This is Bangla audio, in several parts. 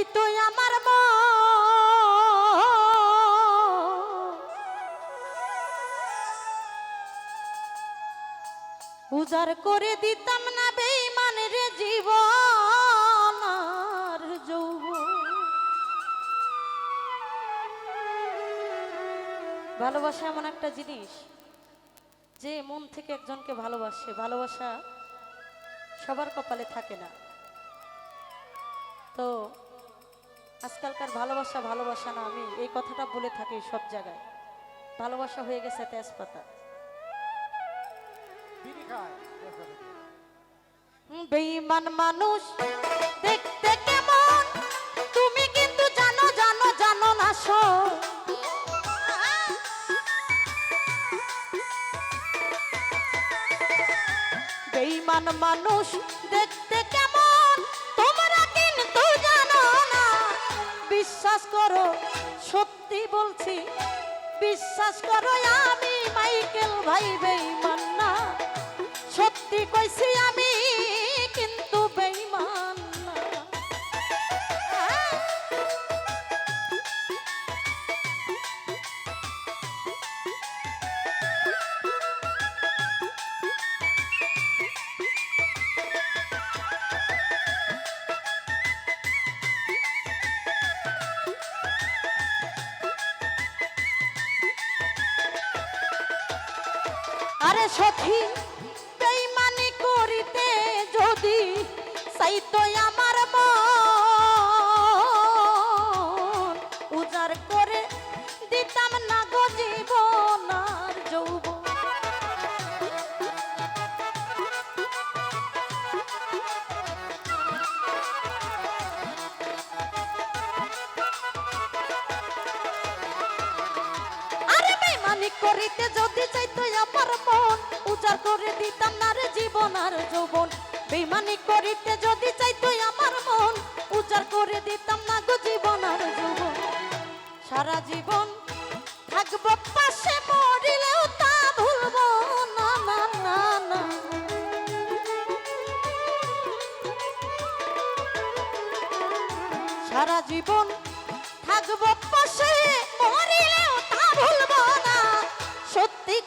এই আমার উজাড় করে দিতাম না বেইমানের জীবন আর যৌবন। ভালোবাসা এমন একটা জিনিস যে মন থেকে একজনকে ভালোবাসে। ভালোবাসা সবার কপালে থাকে না। তো আজকালকার ভালোবাসা ভালোবাসা না আমি এই কথাটা বলে থাকি সব জায়গায়। ভালোবাসা হয়ে গেছে তেজপাতা। বেঈমান মানুষ দেখতে কেমন? তুমি কিন্তু জানো জানো জানো না সো বেঈমান মানুষ দেখতে বিশ্বাস করো সত্যি বলছি বিশ্বাস করো আমি মাইকেল ভাই বেই না। সত্যি কইছি আমি আরে সখী বেইমানি করিতে যদি সাইতো আমার করিতে যদি চাইতো আমার মন, উজাড় করে দিতাম না রে জীবন আর যৌবন। বেমানি করিতে যদি চাইতো আমার মন, উজাড় করে দিতাম না গো জীবন আর যৌবন। সারা জীবন থাকব পাশে, মরিলেও তা ভুলবো না না না না। সারা জীবন থাকব পাশে, মরিলেও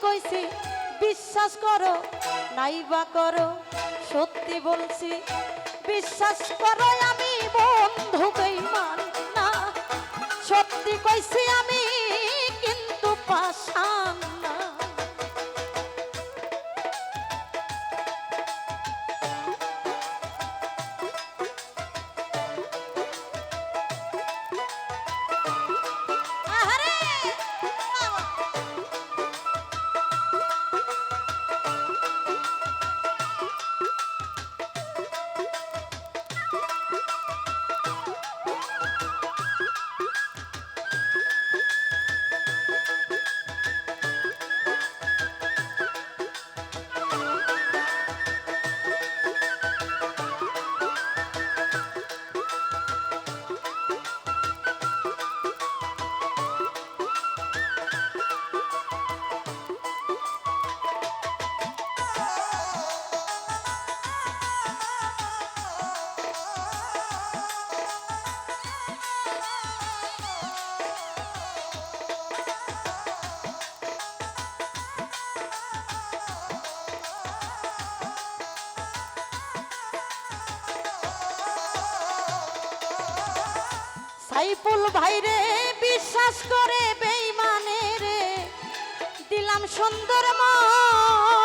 কইছি বিশ্বাস করো নাইবা করো সত্যি বলছি বিশ্বাস করো সাইফুল ভাইরে বিশ্বাস করে বেইমানে রে। দিলাম সুন্দর মন।